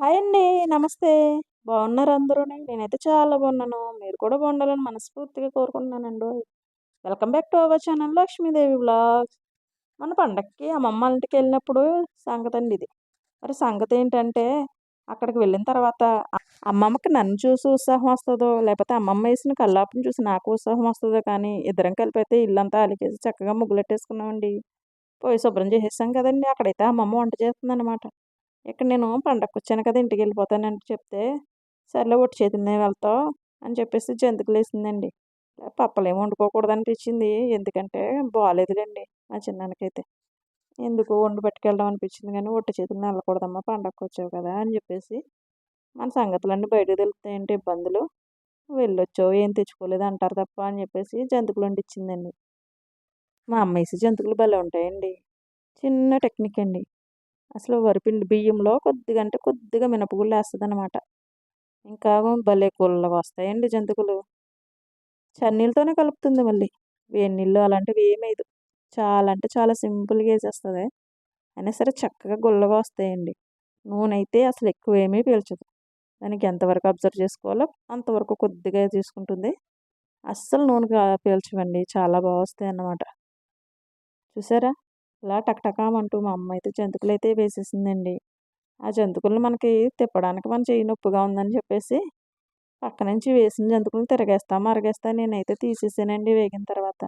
Hi అండి. నమస్తే. బాగున్నారు అందరూ నేనైతే చాలా బాగున్నాను. మీరు కూడా బాగుండాలని మనస్ఫూర్తిగా కోరుకుంటున్నానండి. Welcome back to our channel Lakshmidevi blogs మన పండక్కి అమ్మమ్మ ఇంటికి వెళ్ళినప్పుడు సంగతి అండి ఇది. మరి సంగతి ఏంటంటే అక్కడికి వెళ్ళిన తర్వాత అమ్మమ్మకి నన్ను చూసి ఉత్సాహం వస్తుందో లేకపోతే అమ్మమ్మ వేసిన కల్లాపుని చూసి నాకు ఉత్సాహం వస్తుందో కానీ ఇద్దరం కలిపి అయితే ఇల్లంతా అలికేసి చక్కగా ముగ్గులెట్టేసుకున్నామండి. పోయి శుభ్రం చేసేసాం కదండి. అక్కడైతే అమ్మమ్మ వంట చేస్తుంది అనమాట ఇక్కడ నేను పండగకు వచ్చాను కదా ఇంటికి వెళ్ళిపోతానంటే చెప్తే సర్లే ఒట్టి చేతినే వెళ్తావు అని చెప్పేసి జంతికలు వేసిందండి. పప్పలేం వండుకోకూడదు అనిపించింది. ఎందుకంటే బాగాలేదులేండి మా చిన్నానికైతే ఎందుకు వండి పట్టుకెళ్ళడం అనిపించింది కానీ ఒట్టి చేతులు వెళ్ళకూడదమ్మా పండగకు వచ్చావు కదా అని చెప్పేసి మన సంగతులన్నీ బయటకు తెలుస్తాయంటే ఇబ్బందులు? వెళ్ళొచ్చావు ఏం తెచ్చుకోలేదు అంటారు తప్ప అని చెప్పేసి జంతికలు వండిచ్చిందండి. మా అమ్మ వేసి జంతికలు భలే ఉంటాయండి. చిన్న టెక్నిక్ అండి. అసలు వరిపిండి బియ్యంలో కొద్దిగా అంటే కొద్దిగా మినపగుళ్ళు వేస్తుంది అనమాట ఇంకా భలే గుల్లగా వస్తాయండి జంతుకులు. చన్నీళ్ళతోనే కలుపుతుంది మళ్ళీ. వేడి నీళ్ళు అలాంటివి ఏమేదు చాలా అంటే చాలా సింపుల్గా వేసేస్తుంది. అయినా సరే చక్కగా గుల్లగా వస్తాయండి. నూనె అయితే అసలు ఎక్కువ ఏమీ పీల్చదు. దానికి ఎంతవరకు అబ్జర్వ్ చేసుకోవాలో అంతవరకు కొద్దిగా తీసుకుంటుంది. అస్సలు నూనె పీల్చవండి. చాలా బాగా వస్తాయి అన్నమాట చూసారా? ఇలా టక్టకామంటూ మా అమ్మ అయితే జంతుకులు అయితే వేసేసిందండి. ఆ జంతుకులను మనకి తిప్పడానికి మన చేయి నొప్పిగా ఉందని చెప్పేసి పక్క నుంచి వేసిన జంతుకులను తిరగేస్తా మరగేస్తా నేనైతే తీసేసానండి వేగిన తర్వాత.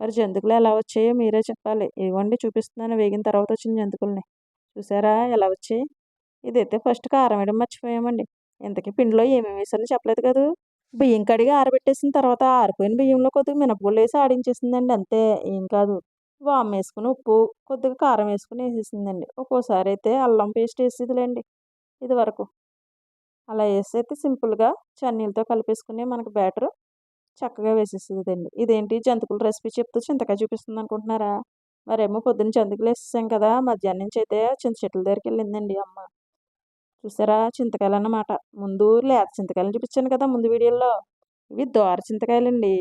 మరి జంతుకులు ఎలా వచ్చాయో మీరే చెప్పాలి. ఇవ్వండి చూపిస్తున్నాను వేగిన తర్వాత వచ్చిన జంతుకుల్ని. చూసారా ఎలా వచ్చాయి? ఇదైతే ఫస్ట్ కారం వేయడం మర్చిపోయామండి. ఇంతకీ పిండిలో ఏమేమి వేసాలో చెప్పలేదు కదా? బియ్యం కడిగి ఆరబెట్టేసిన తర్వాత ఆరిపోయిన బియ్యంలో కొద్దిగా మినపగుళ్ళు వేసి ఆడించేసిందండి అంతే. ఏం కాదు. వామ్ వేసుకుని ఉప్పు కొద్దిగా కారం వేసుకుని వేసేసిందండి. ఒక్కోసారి అయితే అల్లం పేస్ట్ వేసేదిలేండి ఇది వరకు అలా వేసి అయితే సింపుల్గా చన్నీలతో కలిపేసుకుని మనకు బ్యాటర్ చక్కగా వేసేసేదండి ఇదేంటి జంతుకుల రెసిపీ చెప్తూ చింతకాయ చూపిస్తుంది అనుకుంటున్నారా మరేమో పొద్దున్న జంతికలు వేసేసాం కదా మధ్యాహ్నం నుంచి అయితే చింత చెట్ల దగ్గరికి వెళ్ళిందండి అమ్మ. చూసారా చింతకాయలు అన్నమాట ముందు లేత చింతకాయలు చూపించాను కదా ముందు వీడియోలో. ఇవి దోర చింతకాయలండి.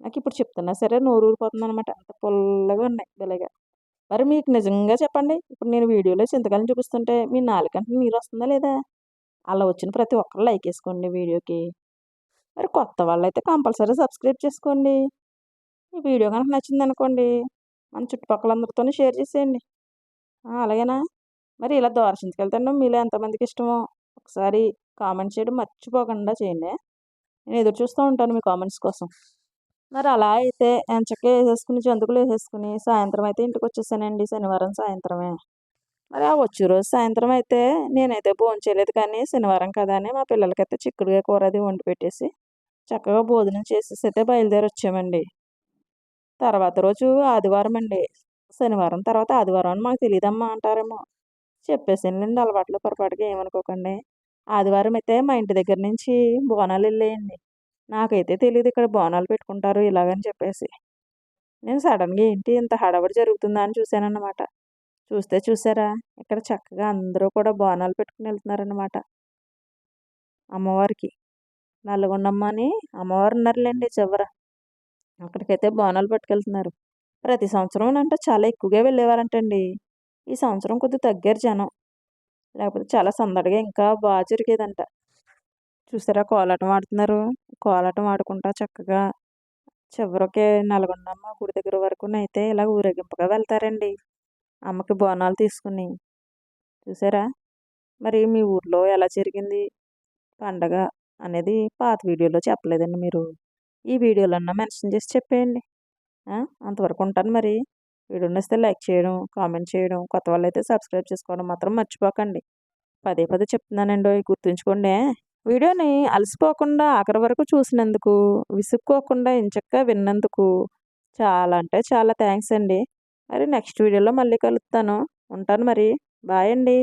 నాకు ఇప్పుడు చెప్తున్నా సరే నోరు ఊరిపోతుంది అనమాట అంత పుల్లగా ఉన్నాయి ఇలాగా మరి మీకు నిజంగా చెప్పండి ఇప్పుడు నేను వీడియోలో చింతకాయలు చూపిస్తుంటే మీ నాలుగంటే నీరు వస్తుందా లేదా? అలా వచ్చిన ప్రతి ఒక్కరు లైక్ వేసుకోండి వీడియోకి. మరి కొత్త వాళ్ళైతే కంపల్సరీ సబ్స్క్రైబ్ చేసుకోండి. ఈ వీడియో కనుక నచ్చింది అనుకోండి మన చుట్టుపక్కలందరితో షేర్ చేసేయండి. అలాగేనా? మరి ఇలా దోర మీలో ఎంతమందికి ఇష్టమో ఒకసారి కామెంట్ చేయడం మర్చిపోకుండా చేయండి. నేను ఎదురు చూస్తూ ఉంటాను మీ కామెంట్స్ కోసం. మరి అలా అయితే ఎంచక్కా వేసేసుకుని జంతుకులు వేసేసుకుని సాయంత్రం అయితే ఇంటికి వచ్చేసానండి. శనివారం సాయంత్రమే. మరి ఆ వచ్చే రోజు సాయంత్రం అయితే నేనైతే భోజనం చేయలేదు కానీ శనివారం కదా అని మా పిల్లలకైతే చిక్కుడుగా కూర అది వండి పెట్టేసి చక్కగా భోజనం చేసేసి అయితే బయలుదేరి వచ్చామండి. తర్వాత రోజు ఆదివారం అండి. శనివారం తర్వాత ఆదివారం అని మాకు తెలియదమ్మా అంటారేమో. చెప్పేసానులేండి అలవాట్లు పొరపాటుగా ఏమనుకోకండి. ఆదివారం అయితే మా ఇంటి దగ్గర నుంచి బోనాలు వెళ్ళేయండి. నాకైతే తెలియదు ఇక్కడ బోనాలు పెట్టుకుంటారు ఇలాగని చెప్పేసి. నేను సడన్గా ఏంటి ఇంత హడబడి జరుగుతుందా అని చూశానన్నమాట. చూస్తే చూసారా? ఇక్కడ చక్కగా అందరూ కూడా బోనాలు పెట్టుకుని వెళ్తున్నారనమాట అమ్మవారికి. నల్గొండమ్మ అని అమ్మవారు ఉన్నారులేండి చివర. అక్కడికైతే బోనాలు పట్టుకెళ్తున్నారు. ప్రతి సంవత్సరం అంటే చాలా ఎక్కువగా వెళ్ళేవారంటండి. ఈ సంవత్సరం కొద్దిగా తగ్గారు జనం. లేకపోతే చాలా సందడిగా ఇంకా బాగా జరిగేదంట. చూసారా? కోలాటం ఆడుతున్నారు. కోలాటం ఆడుకుంటా చక్కగా చివరికి నల్గొండమ్మ గుడి దగ్గర వరకు అయితే ఇలా ఊరేగింపుగా వెళ్తారండి. అమ్మకి బోనాలు తీసుకుని. చూసారా? మరి మీ ఊర్లో ఎలా జరిగింది? పండగ అనేది పాత వీడియోలో చెప్పలేదండి మీరు. ఈ వీడియోలన్నా మెన్షన్ చేసి చెప్పేయండి. అంతవరకు ఉంటాను మరి. వీడియో నచ్చితే లైక్ చేయడం కామెంట్ చేయడం కొత్త వాళ్ళు అయితే సబ్స్క్రైబ్ చేసుకోవడం మాత్రం మర్చిపోకండి. పదే పదే చెప్తున్నానండి గుర్తుంచుకోండి. వీడియోని అలసిపోకుండా ఆఖరి వరకు చూసినందుకు విసుక్కోకుండా ఇంచక్క విన్నందుకు చాలా అంటే చాలా థ్యాంక్స్ అండి. మరి నెక్స్ట్ వీడియోలో మళ్ళీ కలుస్తాను ఉంటాను మరి. బాయ్ అండి.